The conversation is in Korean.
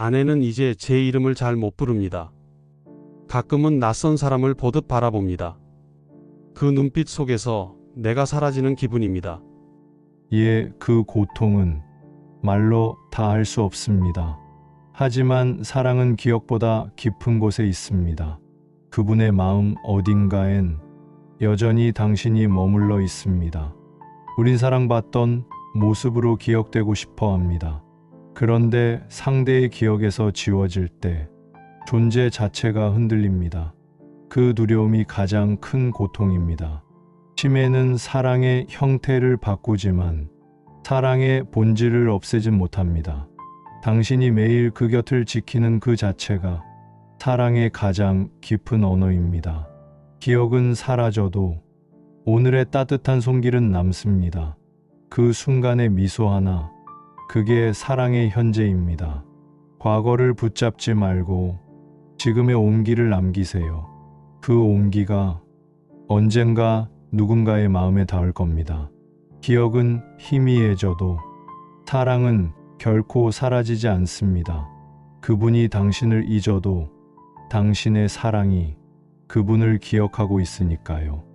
아내는 이제 제 이름을 잘 못 부릅니다. 가끔은 낯선 사람을 보듯 바라봅니다. 그 눈빛 속에서 내가 사라지는 기분입니다. 예, 그 고통은 말로 다 할 수 없습니다. 하지만 사랑은 기억보다 깊은 곳에 있습니다. 그분의 마음 어딘가엔 여전히 당신이 머물러 있습니다. 우린 사랑받던 모습으로 기억되고 싶어 합니다. 그런데 상대의 기억에서 지워질 때 존재 자체가 흔들립니다. 그 두려움이 가장 큰 고통입니다. 치매는 사랑의 형태를 바꾸지만 사랑의 본질을 없애진 못합니다. 당신이 매일 그 곁을 지키는 그 자체가 사랑의 가장 깊은 언어입니다. 기억은 사라져도 오늘의 따뜻한 손길은 남습니다. 그 순간의 미소 하나, 그게 사랑의 현재입니다. 과거를 붙잡지 말고 지금의 온기를 남기세요. 그 온기가 언젠가 누군가의 마음에 닿을 겁니다. 기억은 희미해져도 사랑은 결코 사라지지 않습니다. 그분이 당신을 잊어도 당신의 사랑이 그분을 기억하고 있으니까요.